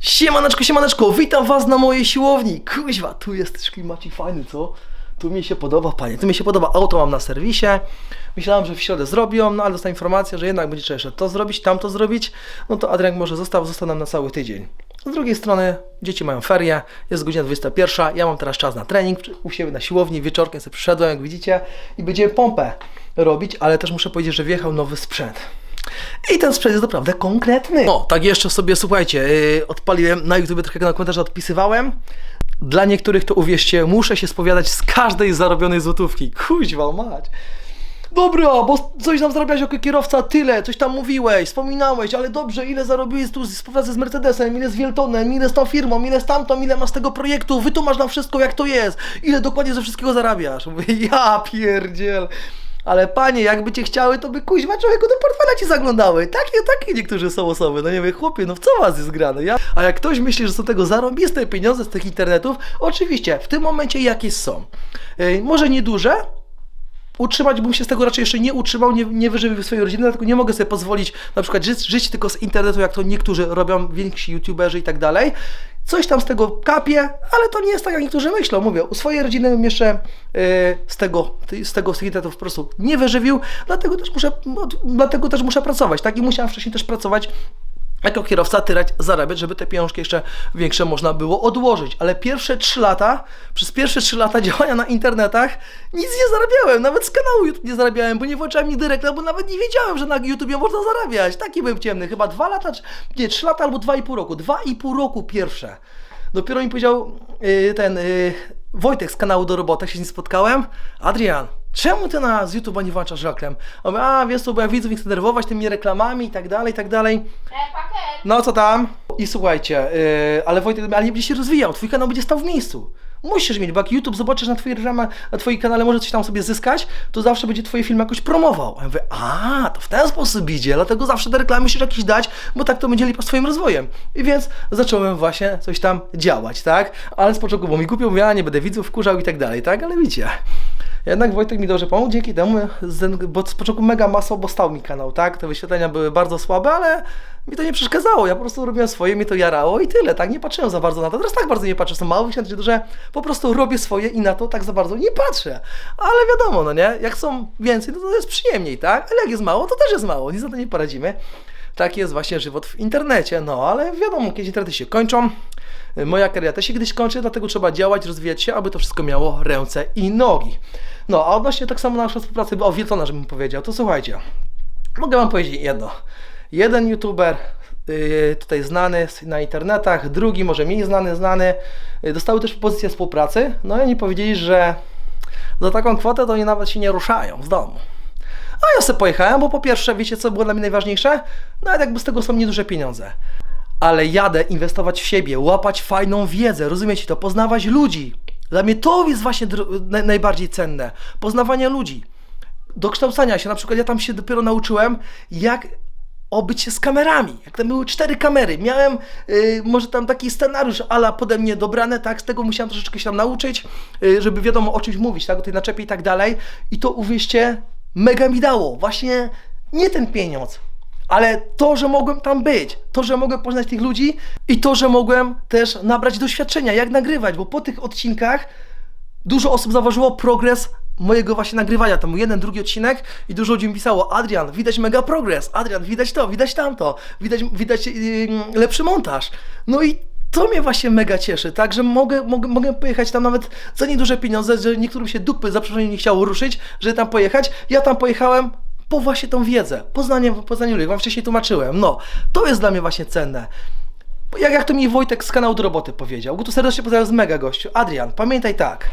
Siemaneczko, siemaneczko, witam was na mojej siłowni. Kuźwa, tu jest klimacik fajny, co? Tu mi się podoba, panie, tu mi się podoba. Auto mam na serwisie. Myślałem, że w środę zrobią, no ale dostałem informację, że jednak będzie trzeba jeszcze to zrobić, tamto zrobić. No to Adrian może został, został nam na cały tydzień. Z drugiej strony, dzieci mają ferie, jest godzina 21, ja mam teraz czas na trening u siebie na siłowni, wieczorkiem sobie przyszedłem, jak widzicie, i będziemy pompę robić, ale też muszę powiedzieć, że wjechał nowy sprzęt. I ten sprzęt jest naprawdę konkretny. O, tak jeszcze sobie, słuchajcie, yy, odpaliłem na YouTube trochę na komentarze odpisywałem. Dla niektórych to uwierzcie, muszę się spowiadać z każdej zarobionej złotówki. Kuźwa mać. Dobra, bo coś tam zarabiałeś jako kierowca, tyle, coś tam mówiłeś, wspominałeś, ale dobrze, ile zarobiłeś tu z z Mercedesem, ile z Wieltonem, ile z tą firmą, ile z tamtą, ile masz z tego projektu, wytłumacz nam wszystko jak to jest, ile dokładnie ze wszystkiego zarabiasz. Mówię, ja pierdziel. Ale panie, jakby cię chciały, to by kuźwa człowieku do portfela ci zaglądały. Takie, takie niektórzy są osoby. No nie wiem, chłopie, no w co was jest grane? Ja... A jak ktoś myśli, że są tego zarobiste pieniądze z tych internetów, oczywiście, w tym momencie jakieś są. Yy, może nieduże, utrzymać bym się z tego raczej jeszcze nie utrzymał, nie, nie wyżywił swojej rodziny, dlatego nie mogę sobie pozwolić na przykład żyć, żyć tylko z internetu, jak to niektórzy robią, więksi youtuberzy i tak dalej. Coś tam z tego kapie, ale to nie jest tak, jak niektórzy myślą. Mówię, u swojej rodziny bym jeszcze yy, z tego, z tego z internetów po prostu nie wyżywił, dlatego też muszę, no, dlatego też muszę pracować, tak? I musiałem wcześniej też pracować jako kierowca tyrać, zarabiać, żeby te pieniążki jeszcze większe można było odłożyć. Ale pierwsze 3 lata, przez pierwsze 3 lata działania na internetach nic nie zarabiałem, nawet z kanału YouTube nie zarabiałem, bo nie włączałem nigdy reklam, bo nawet nie wiedziałem, że na YouTubie można zarabiać. Taki byłem ciemny, chyba 2 lata, nie, 3 lata albo 2,5 roku. 2,5 roku pierwsze. Dopiero mi powiedział yy, ten yy, Wojtek z kanału do roboty, jak się z nim spotkałem. Adrian, czemu ty na z YouTube'a nie włączasz reklam? On mówi, a wiesz co, bo ja widzów nie chcę denerwować tymi reklamami i tak dalej, i tak dalej. E, pakiet! No co tam? I słuchajcie, yy, ale Wojtek, ale nie będzie się rozwijał, twój kanał będzie stał w miejscu. Musisz mieć, bo jak YouTube zobaczysz na twojej reklamie, na twoim kanale może coś tam sobie zyskać, to zawsze będzie twoje filmy jakoś promował. A ja mówię, a, to w ten sposób idzie, dlatego zawsze te reklamy musisz jakieś dać, bo tak to będzie lipa z twoim rozwojem. I więc zacząłem właśnie coś tam działać, tak? Ale z początku było mi głupio, mówię, a nie będę widzów wkurzał i tak dalej, tak? Ale widzicie. Jednak Wojtek mi dobrze pomógł, dzięki temu, bo z początku mega masło, bo stał mi kanał, tak? Te wyświetlenia były bardzo słabe, ale mi to nie przeszkadzało. Ja po prostu robiłem swoje, mi to jarało i tyle, tak? Nie patrzyłem za bardzo na to. Teraz tak bardzo nie patrzę, są małe wyświetlenia, duże, po prostu robię swoje i na to tak za bardzo nie patrzę. Ale wiadomo, no nie? Jak są więcej, no to jest przyjemniej, tak? Ale jak jest mało, to też jest mało, nic na to nie poradzimy. Tak jest właśnie żywot w internecie, no ale wiadomo, kiedyś internety się kończą. Moja kariera też się kiedyś kończy, dlatego trzeba działać, rozwijać się, aby to wszystko miało ręce i nogi. No, a odnośnie tak samo naszej współpracy, o Wieltona, żebym powiedział, to słuchajcie, mogę wam powiedzieć jedno. Jeden youtuber, yy, tutaj znany na internetach, drugi może mniej znany, znany, yy, dostały też propozycję współpracy, no i oni powiedzieli, że za taką kwotę to oni nawet się nie ruszają z domu. A ja sobie pojechałem, bo po pierwsze, wiecie co było dla mnie najważniejsze? Nawet jakby z tego są nieduże pieniądze. Ale jadę inwestować w siebie, łapać fajną wiedzę, rozumiecie to, poznawać ludzi. Dla mnie to jest właśnie najbardziej cenne. Poznawanie ludzi. Dokształcania się. Na przykład ja tam się dopiero nauczyłem, jak obyć się z kamerami. Jak tam były cztery kamery. Miałem y, może tam taki scenariusz ala pode mnie dobrane, tak, z tego musiałem troszeczkę się tam nauczyć, y, żeby wiadomo o czymś mówić, tak, o tej naczepie i tak dalej. I to uwierzcie, mega mi dało. Właśnie nie ten pieniądz, ale to, że mogłem tam być, to, że mogłem poznać tych ludzi i to, że mogłem też nabrać doświadczenia, jak nagrywać, bo po tych odcinkach dużo osób zauważyło progres mojego właśnie nagrywania. Tam jeden, drugi odcinek i dużo ludzi mi pisało, Adrian, widać mega progres, Adrian, widać to, widać tamto, widać, widać yy, lepszy montaż. No i to mnie właśnie mega cieszy, tak, że mogę, mogę, mogę pojechać tam nawet za nieduże pieniądze, że niektórym się dupy za nie chciało ruszyć, żeby tam pojechać. Ja tam pojechałem po właśnie tą wiedzę, poznanie, poznanie ludzi, wam wcześniej tłumaczyłem. No, to jest dla mnie właśnie cenne. Jak, jak to mi Wojtek z kanału do roboty powiedział, go tu serdecznie pozdrawiam z mega gościu. Adrian, pamiętaj tak,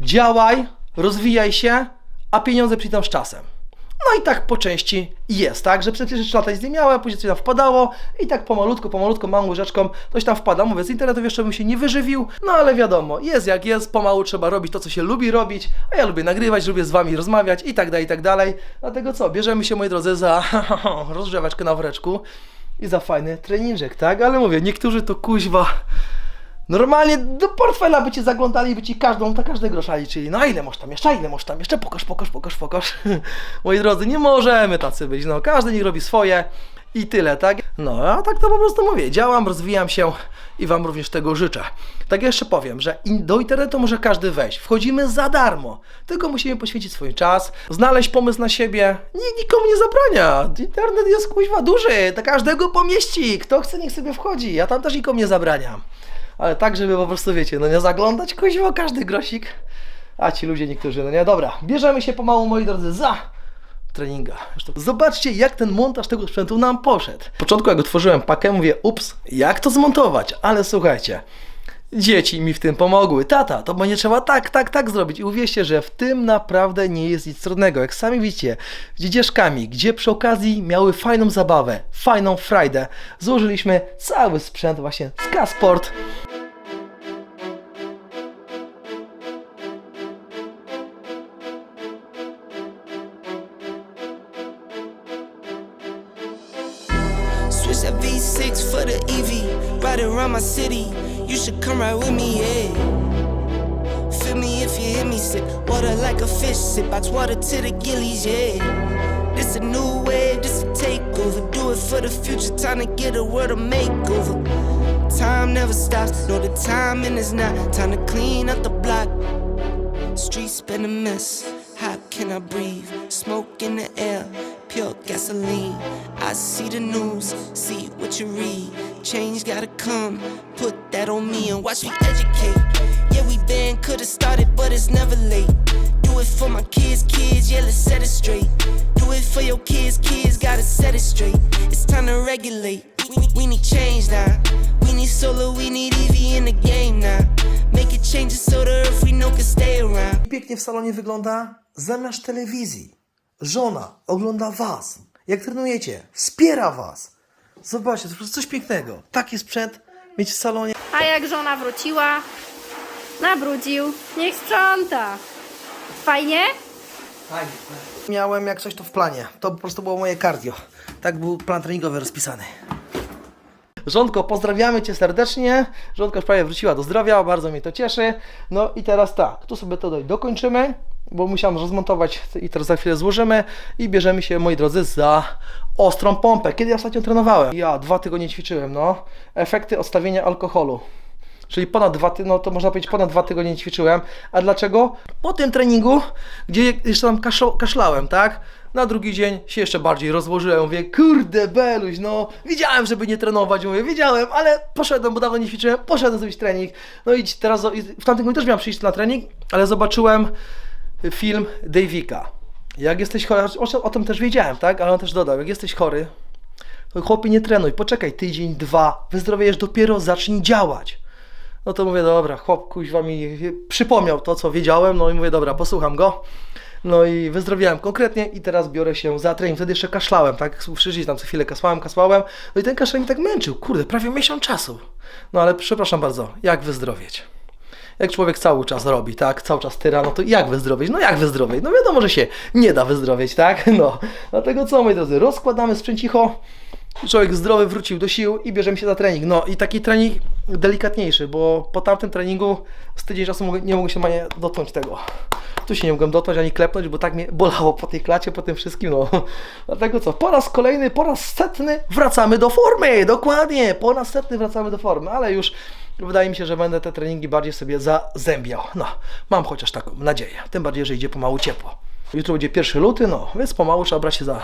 działaj, rozwijaj się, a pieniądze przyjdą z czasem. No i tak po części jest, tak, że przez pierwsze 3 lata nic nie miałem, później coś tam wpadało i tak pomalutko, pomalutko, małą łyżeczką coś tam wpada. Mówię, z internetu jeszcze bym się nie wyżywił, no ale wiadomo, jest jak jest, pomału trzeba robić to, co się lubi robić, a ja lubię nagrywać, lubię z wami rozmawiać i tak dalej, i tak dalej. Dlatego co, bierzemy się, moi drodzy, za rozgrzeweczkę na woreczku i za fajny treninżek, tak? Ale mówię, niektórzy to kuźwa... Normalnie do portfela by ci zaglądali, by ci każdą, to każde grosza liczyli. No a ile masz tam jeszcze, a ile masz tam jeszcze? Pokaż, pokaż, pokaż, pokaż. Moi drodzy, nie możemy tacy być, no każdy niech robi swoje i tyle, tak? No, a tak to po prostu mówię, działam, rozwijam się i Wam również tego życzę. Tak jeszcze powiem, że do internetu może każdy wejść. Wchodzimy za darmo, tylko musimy poświęcić swój czas, znaleźć pomysł na siebie. Nikomu nie zabrania. Internet jest kuźwa duży, do każdego pomieści. Kto chce, niech sobie wchodzi. Ja tam też nikomu nie zabraniam. Ale tak, żeby po prostu, wiecie, no nie zaglądać kuźwa każdy grosik. A ci ludzie niektórzy, no nie, dobra. Bierzemy się pomału, moi drodzy, za treninga. Zobaczcie, jak ten montaż tego sprzętu nam poszedł. W początku, jak otworzyłem pakę, mówię, ups, jak to zmontować? Ale słuchajcie, dzieci mi w tym pomogły. Tata, to będzie trzeba tak, tak, tak zrobić. I uwierzcie, że w tym naprawdę nie jest nic trudnego. Jak sami widzicie, z dzieciaszkami, gdzie przy okazji miały fajną zabawę, fajną frajdę, złożyliśmy cały sprzęt właśnie z K-Sport. Should come right with me, yeah. Feel me if you hear me sip. Water like a fish sip. Box water to the gillies, yeah. This a new wave, this a takeover. Do it for the future. Time to get a world a makeover. Time never stops. No, the timing is not. Time to clean up the block. Streets been a mess. How can I breathe? Smoke in the air, pure gasoline. I see the news, see what you read. Change gotta come, put that on me and watch me educate. Yeah, we been could've started, but it's never late. Do it for my kids, kids, yeah, let's set it straight. Do it for your kids, kids, gotta set it straight. It's time to regulate. We, need change now. We need solar, we need EV in the game now. Make it changes so the earth we know can stay around. Pięknie w salonie wygląda zamiast telewizji. Żona ogląda was, jak trenujecie, wspiera was. Zobaczcie, to po prostu coś pięknego. Taki sprzęt mieć w salonie. A jak żona wróciła, nabrudził, niech sprząta. Fajnie? Miałem jak coś to w planie. To po prostu było moje cardio. Tak był plan treningowy rozpisany. Żonko, pozdrawiamy Cię serdecznie. Żonka już prawie wróciła do zdrowia, bardzo mnie to cieszy. No i teraz tak, tu sobie to dokończymy, bo musiałem rozmontować i teraz za chwilę złożymy i bierzemy się, moi drodzy, za ostrą pompę. Kiedy ja ostatnio trenowałem? Ja dwa tygodnie ćwiczyłem, no. Efekty odstawienia alkoholu. Czyli ponad dwa, no to można powiedzieć ponad dwa tygodnie nie ćwiczyłem. A dlaczego? Po tym treningu, gdzie jeszcze tam kaszl- kaszlałem, tak? Na drugi dzień się jeszcze bardziej rozłożyłem. Mówię, kurde Beluś, no widziałem, żeby nie trenować, mówię, wiedziałem, ale poszedłem, bo dawno nie ćwiczyłem, poszedłem zrobić trening. No i teraz, w tamtym tygodniu też miałem przyjść na trening, ale zobaczyłem film Davika. Jak jesteś chory, o, o tym też wiedziałem, tak? Ale on też dodał, jak jesteś chory, to chłopie nie trenuj, poczekaj tydzień, dwa, wyzdrowiejesz, dopiero zacznij działać. No to mówię, dobra, chłop kuźwa mi przypomniał to, co wiedziałem, no i mówię, dobra, posłucham go. No i wyzdrowiałem konkretnie i teraz biorę się za trening. Wtedy jeszcze kaszlałem, tak? Wszyscy tam co chwilę kasłałem, kasłałem. No i ten kaszel mi tak męczył, kurde, prawie miesiąc czasu. No ale przepraszam bardzo, jak wyzdrowieć? Jak człowiek cały czas robi, tak? Cały czas tyra, no to jak wyzdrowieć? No jak wyzdrowieć? No wiadomo, że się nie da wyzdrowieć, tak? No. Dlatego co, moi drodzy, rozkładamy sprzęcicho, człowiek zdrowy wrócił do sił i bierzemy się za trening. No i taki trening delikatniejszy, bo po tamtym treningu z tydzień czasu nie mogłem się manie dotknąć tego. Tu się nie mogłem dotknąć ani klepnąć, bo tak mnie bolało po tej klacie, po tym wszystkim. No. Dlatego co, po raz kolejny, po raz setny wracamy do formy. Dokładnie, po raz setny wracamy do formy, ale już wydaje mi się, że będę te treningi bardziej sobie zazębiał. No, mam chociaż taką nadzieję. Tym bardziej, że idzie pomału ciepło. Jutro będzie pierwszy luty, no, więc pomału trzeba brać się za,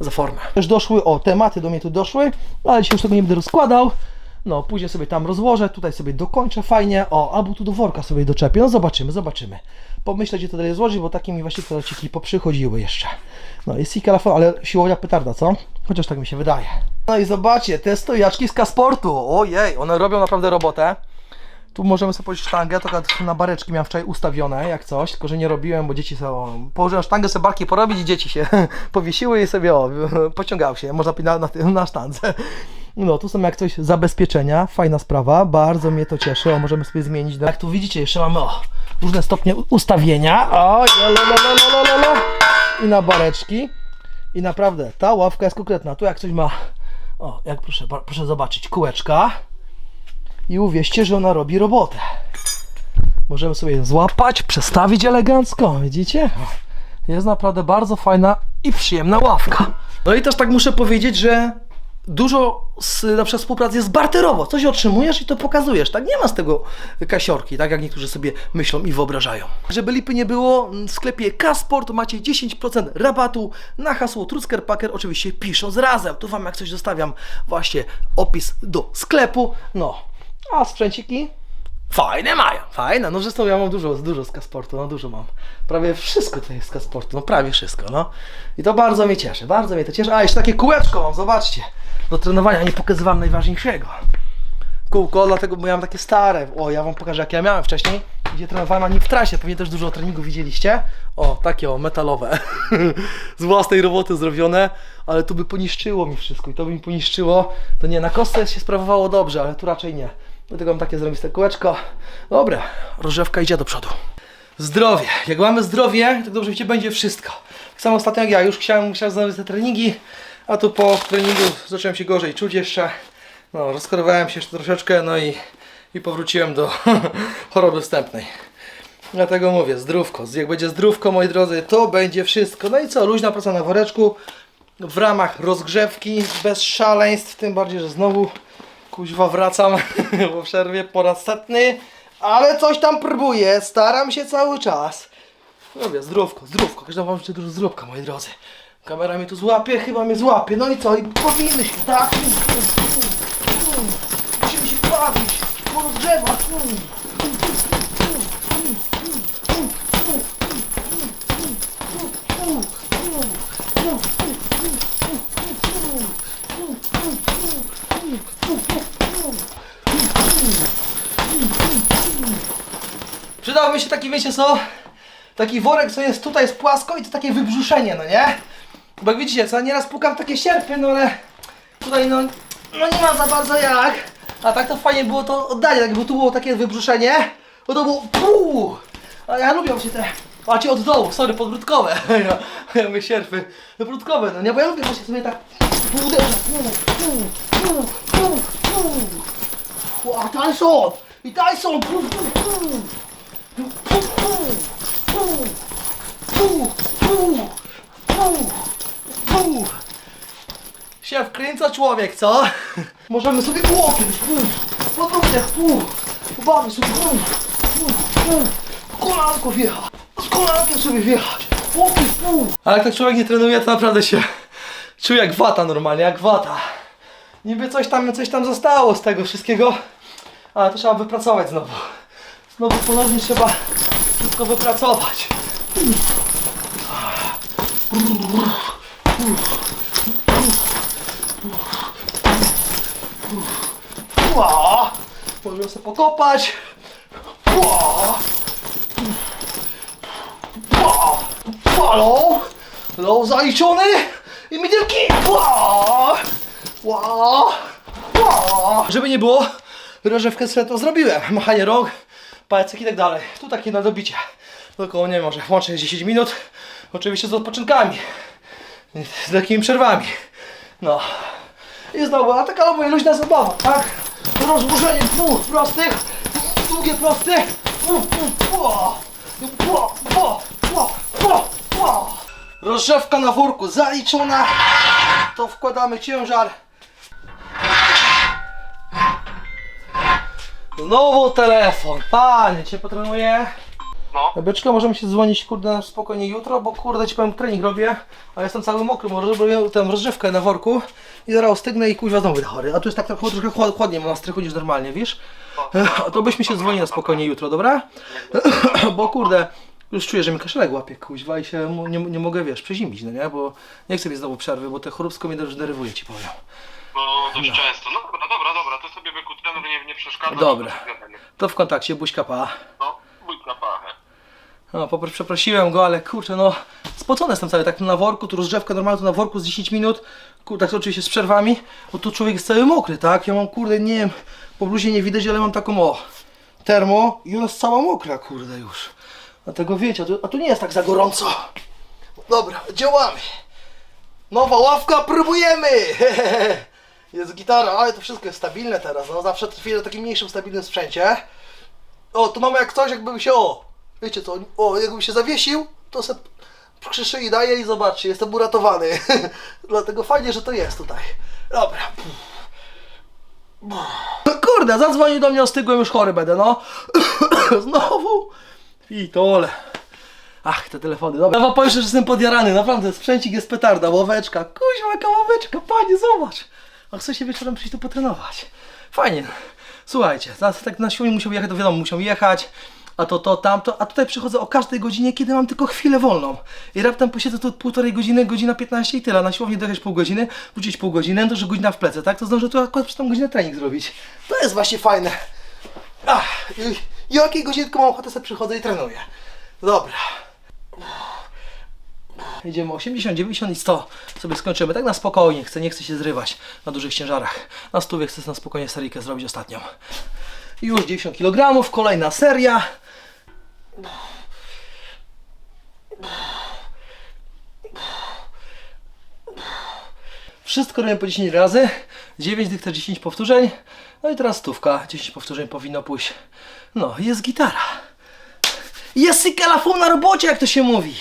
za formę. Już doszły, o, tematy do mnie tu doszły, ale dzisiaj już tego nie będę rozkładał. No, później sobie tam rozłożę, tutaj sobie dokończę fajnie, o, albo tu do worka sobie doczepię, no zobaczymy, zobaczymy. Pomyślę, gdzie to dalej złożyć, bo takie mi właśnie kwadaciki poprzychodziły jeszcze. No, jest i ale siłownia petarda, co? Chociaż tak mi się wydaje. No i zobaczcie, te stojaczki z K-Sportu, ojej, one robią naprawdę robotę. Tu możemy sobie powiedzieć sztangę, to na bareczki miałem wczoraj ustawione, jak coś, tylko że nie robiłem, bo dzieci są. Położyłem sztangę sobie barki porobić i dzieci się powiesiły i sobie o, pociągały się, można na, na, na sztandze. No, tu są jak coś zabezpieczenia, fajna sprawa, bardzo mnie to cieszy, o, możemy sobie zmienić. Jak tu widzicie, jeszcze mamy o, różne stopnie ustawienia, o, i na bareczki. I naprawdę, ta ławka jest konkretna, tu jak coś ma, o, jak proszę, proszę zobaczyć, kółeczka i uwierzcie, że ona robi robotę. Możemy sobie ją złapać, przestawić elegancko, widzicie? Jest naprawdę bardzo fajna i przyjemna ławka. No i też tak muszę powiedzieć, że dużo z, na przykład współpracy jest barterowo. Coś otrzymujesz i to pokazujesz, tak? Nie ma z tego kasiorki, tak jak niektórzy sobie myślą i wyobrażają. Żeby lipy nie było, w sklepie Kasport macie 10% rabatu na hasło Trucker Packer, oczywiście pisząc razem. Tu wam jak coś zostawiam właśnie opis do sklepu. No, a sprzęciki? Fajne mają, fajne. No zresztą ja mam dużo, dużo z Kasportu, no dużo mam. Prawie wszystko to jest z Kasportu, no prawie wszystko, no. I to bardzo mnie cieszy, bardzo mnie to cieszy. A, jeszcze takie kółeczko mam, zobaczcie. Do trenowania nie pokazywałem najważniejszego. Kółko, dlatego, bo ja mam takie stare. O, ja wam pokażę, jakie ja miałem wcześniej. Gdzie trenowałem, ani w trasie, pewnie też dużo treningu widzieliście. O, takie o, metalowe. z własnej roboty zrobione, ale tu by poniszczyło mi wszystko i to by mi poniszczyło. To nie, na kostce się sprawowało dobrze, ale tu raczej nie. Dlatego mam takie zrobiste kółeczko. Dobra, rozrzewka idzie do przodu. Zdrowie. Jak mamy zdrowie, to dobrze wiecie, będzie wszystko. Tak samo ostatnio jak ja, już chciałem, chciałem zrobić te treningi, a tu po treningu zacząłem się gorzej czuć jeszcze. No, rozchorowałem się jeszcze troszeczkę, no i, i powróciłem do choroby wstępnej. Dlatego mówię, zdrówko. Jak będzie zdrówko, moi drodzy, to będzie wszystko. No i co, luźna praca na woreczku, w ramach rozgrzewki, bez szaleństw, tym bardziej, że znowu kuźwa wracam po przerwie po raz setny, ale coś tam próbuję, staram się cały czas. Mówię, zdrówko, zdrówko, każdy wam życzę dużo zdrówka, moi drodzy. Kamera mnie tu złapie, chyba mnie złapie, no i co, i powinny się, tak? Musimy się bawić, porozgrzewać. Przydałby się taki, wiecie co, taki worek, co jest tutaj, jest płasko i to takie wybrzuszenie, no nie? Bo jak widzicie, co, nieraz pukam w takie sierpy, no ale tutaj no, no nie ma za bardzo jak. A tak to fajnie było to oddanie, tak jakby tu było takie wybrzuszenie, bo to było puu. A ja lubię właśnie te, macie od dołu, sorry, podbródkowe. Ja, ja mówię sierpy, podbródkowe, no nie, bo ja lubię właśnie sobie tak pu. A Tyson! I Tyson! Pu, pu, pu. Pu, pu, pu, pu, pu, pu, pu. Się wkręca człowiek, co? Możemy sobie łokieć, pu, bawię sobie, pu, pu, pu, kolanko wjechać, z kolankiem sobie wjechać, łokieć, pu. Ale jak tak człowiek nie trenuje, to naprawdę się czuje jak wata normalnie, jak wata. Niby coś tam, coś tam zostało z tego wszystkiego, ale to trzeba wypracować znowu. Znowu ponownie trzeba wszystko wypracować. Możemy sobie pokopać. Low zaliczony i midelki! Ła! Ła! Ła! Żeby nie było, rożewkę sobie to zrobiłem. Machanie rąk, palcek i tak dalej. Tu takie na dobicie. Około, nie wiem, może łącznie 10 minut. Oczywiście z odpoczynkami. Z takimi przerwami. No. I znowu, a taka moja luźna zabawa, tak? Rozburzenie dwóch prostych, długie proste. Pu, pu, pu. Pu, pu, pu, pu, pu. Rozrzewka na worku zaliczona. To wkładamy ciężar. Znowu telefon. Panie, cię potrenuję. No, Beczka, możemy się dzwonić kurde na spokojnie jutro, bo kurde ci powiem trening robię, a jestem cały mokry, bo robię tę rozrzewkę na worku i zaraz ostygnę i kuźwa znowu będę chory. A tu jest tak trochę, trochę chłod- chłodniej, bo na strychu niż normalnie, wiesz? A to byśmy się dzwonili na spokojnie jutro, dobra? bo kurde, już czuję, że mi kaszelek łapie kuźwa i się nie, nie mogę, wiesz, przezimić, no nie? Bo nie chcę mieć znowu przerwy, bo te choróbsko mnie już denerwuje, ci powiem. bo dość często. No dobra, dobra, dobra, to sobie byku trener nie, nie przeszkadza. Dobra. to. To w kontakcie, buźka pa. No, bójka pachę. No, popr- przeprosiłem go, ale kurczę, no spocony jestem cały, tak na worku, tu rozgrzewka normalna, tu na worku z 10 minut, kurde, tak oczywiście z przerwami, bo tu człowiek jest cały mokry, tak? Ja mam, kurde, nie wiem, po bluzie nie widać, ale mam taką, o, termo i ona jest cała mokra, kurde, już. Dlatego wiecie, a tu, a tu nie jest tak za gorąco. Dobra, działamy. Nowa ławka, próbujemy! Jest gitara, ale to wszystko jest stabilne teraz, no zawsze chwilę na takim mniejszym, stabilnym sprzęcie. O, tu mamy jak coś, jakby się, o, wiecie co, o, jakby się zawiesił, to se przy szyi daję i zobaczcie, jestem uratowany. Dlatego fajnie, że to jest tutaj. Dobra. No Kurde, zadzwonił do mnie, ostygłem, już chory będę, no. Znowu. I tole. Ach, te telefony, dobra. Ja wam powiem, że jestem podjarany, naprawdę, sprzęcik jest petarda, ławeczka, kuźwa, jaka ławeczka, panie, zobacz. A chcę się wieczorem przyjść tu potrenować. Fajnie. Słuchajcie, teraz tak na siłę musiał jechać, to wiadomo, musiał jechać, a to, to, tamto, a tutaj przychodzę o każdej godzinie, kiedy mam tylko chwilę wolną. I raptem posiedzę tu półtorej godziny, godzina 15 i tyle. Na siłownię dojechać pół godziny, wrócić pół godziny, to że godzina w plecy, tak? To zdążę tu akurat przez tą godzinę trening zrobić. To jest właśnie fajne. Ach, i, jakiej godzinie tylko mam ochotę sobie przychodzę i trenuję. Dobra. Jedziemy 80, 90 i 100 sobie skończymy. Tak na spokojnie, chcę, nie chcę się zrywać na dużych ciężarach. Na stówie chcę na spokojnie seryjkę zrobić ostatnią. Już 90 kg, kolejna seria. Wszystko robię po 10 razy. 9 tych też 10 powtórzeń. No i teraz stówka. 10 powtórzeń powinno pójść. No, jest gitara. Jest sykalafon na robocie, jak to się mówi.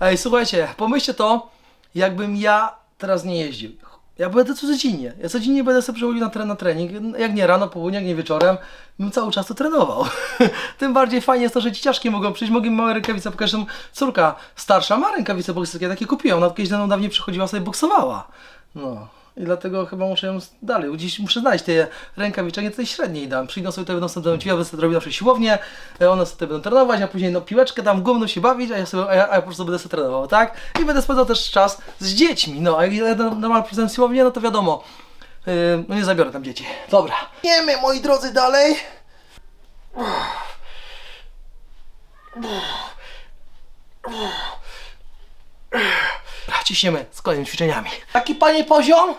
Ej, słuchajcie, pomyślcie to, jakbym ja teraz nie jeździł. Ja będę codziennie. Ja codziennie będę sobie przychodził na, tren, na trening. Jak nie rano, południe, jak nie wieczorem, bym cały czas to trenował. Tym bardziej fajnie jest to, że dzieciaszki mogą przyjść, mogą małe rękawice, bo każda córka starsza ma rękawice bokserskie, takie kupiłam. Ona kiedyś mną dawniej przychodziła, sobie boksowała. No. I dlatego chyba muszę ją dalej, gdzieś muszę znaleźć te rękawiczki, nie tej średniej dam. Przyjdą sobie tutaj, będą sobie będą ja będę sobie robił na przykład siłownię, e, one sobie będą trenować, a później no piłeczkę dam, gumno się bawić, a ja, sobie, a ja, a ja po prostu będę sobie trenował, tak? I będę spędzał też czas z dziećmi, no, a jak ja normalnie prowadzę siłownię, no to wiadomo, yy, no nie zabiorę tam dzieci. Dobra. Jemy, moi drodzy, dalej. Dobra, Ciśniemy z kolejnymi ćwiczeniami. Taki panie poziom?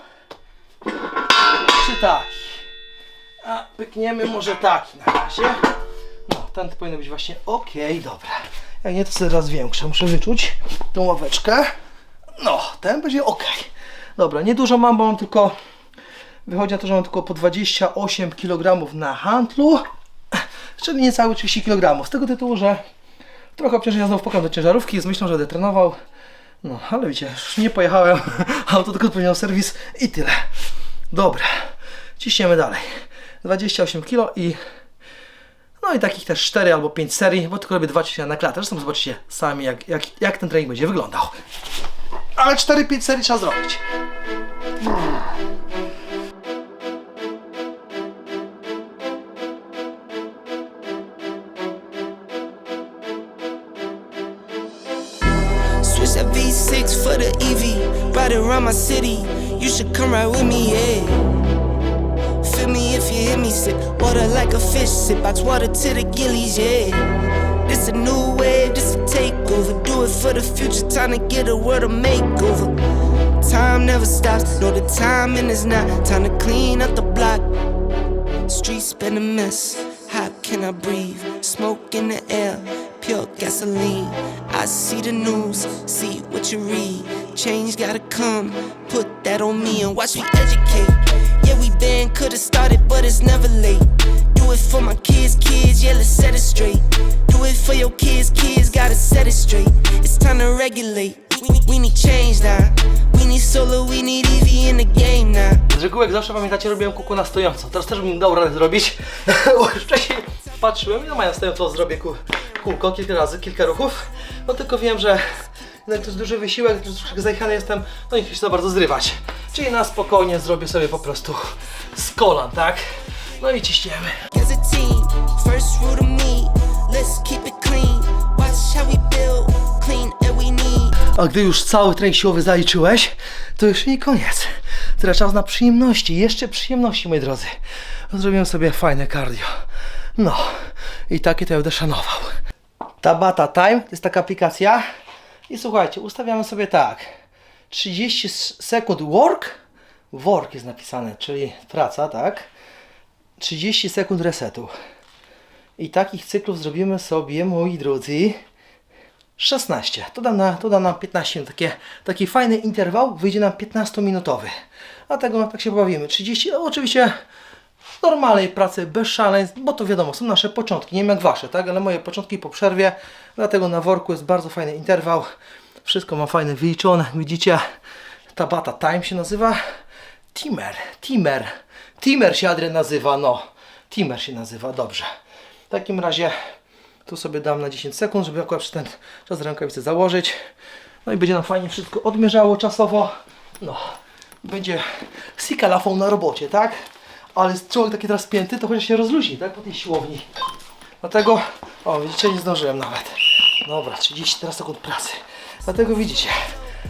Czy taki? A pykniemy może taki na razie. No, ten powinien być właśnie ok, dobra. Jak nie, to sobie raz większe. Muszę wyczuć tą ławeczkę. No, ten będzie ok. Dobra, niedużo mam, bo mam tylko. Wychodzi na to, że mam tylko po 28 kg na handlu, czyli niecałe 30 kg. Z tego tytułu, że trochę obciążenia znowu wpakam do ciężarówki z myślą, że będę trenował. No, ale wiecie, już nie pojechałem, auto tylko odpowiedział serwis i tyle. Dobra, ciśniemy dalej. 28 kg i no i takich też 4 albo 5 serii, bo tylko robię dwa ćwiczenia na klatę. Zresztą zobaczycie sami, jak, jak, jak ten trening będzie wyglądał. Ale 4-5 serii trzeba zrobić. Switch my city. You should come right with me, yeah. Feel me if you hear me sip. Water like a fish sip. Box water to the gillies, yeah. This a new wave, this a takeover. Do it for the future, time to get a world a makeover. Time never stops, no the timing is not. Time to clean up the block. Streets been a mess. How can I breathe? Smoke in the air, pure gasoline. I see the news, see what you read. Change gotta come, put that on me and watch me educate. Yeah, we been could've started, but it's never late. Do it for my kids, kids, yeah, let's set it straight. Do it for your kids, kids, gotta set it straight. It's time to regulate. Z reguły, jak zawsze pamiętacie, robiłem kuku na stojąco. Teraz też bym dał radę zrobić, wcześniej patrzyłem i no mają stojąco zrobię kółko kilka razy, kilka ruchów. No tylko wiem, że to jest duży wysiłek, troszeczkę zajechany jestem, no i chcę się za bardzo zrywać. Czyli na spokojnie zrobię sobie po prostu z kolan, tak? No i ciśniemy. a gdy już cały trening siłowy zaliczyłeś, to już nie koniec. Teraz czas na przyjemności, jeszcze przyjemności, moi drodzy. Zrobiłem sobie fajne cardio. No, i takie to ja będę szanował. Tabata Time to jest taka aplikacja. I słuchajcie, ustawiamy sobie tak. 30 s- sekund work. Work jest napisane, czyli praca, tak? 30 sekund resetu. I takich cyklów zrobimy sobie, moi drodzy, 16. To dam na, to dam na 15 minut. Takie, taki fajny interwał wyjdzie nam 15-minutowy. Dlatego tak się pobawimy. 30, no oczywiście normalnej pracy, bez szaleństw, bo to wiadomo, są nasze początki. Nie wiem jak wasze, tak? Ale moje początki po przerwie. Dlatego na worku jest bardzo fajny interwał. Wszystko ma fajne wyliczone. Widzicie? Tabata Time się nazywa. Timer, Timer. Timer się Adrian nazywa, no. Timer się nazywa, dobrze. W takim razie tu sobie dam na 10 sekund, żeby akurat przez ten czas rękawice założyć. No i będzie nam fajnie wszystko odmierzało czasowo. No. Będzie sikalafą na robocie, tak? Ale jest człowiek taki teraz spięty, to chociaż się rozluźni, tak? Po tej siłowni. Dlatego, o widzicie, nie zdążyłem nawet. Dobra, 30 teraz sekund pracy. Dlatego widzicie,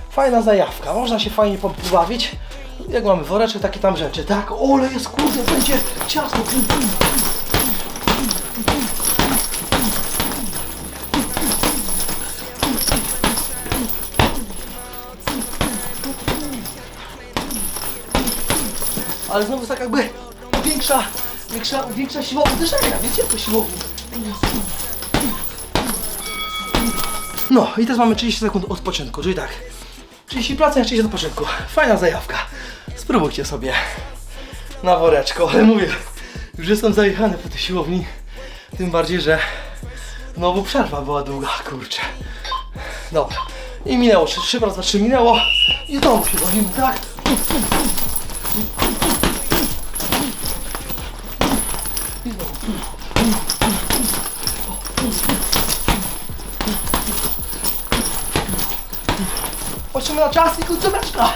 fajna zajawka, można się fajnie pobawić. Jak mamy woreczek, takie tam rzeczy, tak? Ole jest kurde, będzie ciasno. Ale znowu tak jakby większa, większa, większa siła uderzenia, wiecie, po siłowni. No i teraz mamy 30 sekund odpoczynku, czyli tak. 30 pracy, a 30 odpoczynku. Fajna zajawka. Spróbujcie sobie na woreczko, ale mówię, już jestem zajechany po tej siłowni. Tym bardziej, że znowu przerwa była długa, kurczę. Dobra. I minęło, 3 razy 3 minęło. I znowu się tak? Na czas i końcóweczka.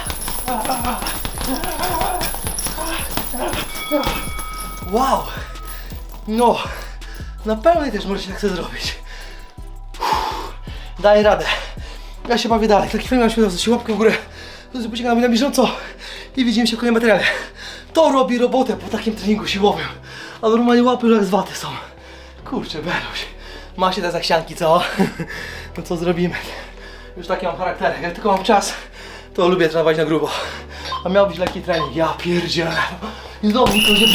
Wow. No. Na pełnej też możecie tak sobie zrobić. Daj radę. Ja się bawię dalej. Taki film się się łapkę w górę. Zobaczcie na mnie na bieżąco. I widzimy się w kolejnym materiale. To robi robotę po takim treningu siłowym. A normalnie łapy już jak z są. Kurczę, Beruś. Ma się te zachcianki, co? No co zrobimy? Już taki mam charakter. Jak tylko mam czas, to lubię trenować na grubo. A miał być lekki trening. Ja pierdzielę. I znowu mi to nie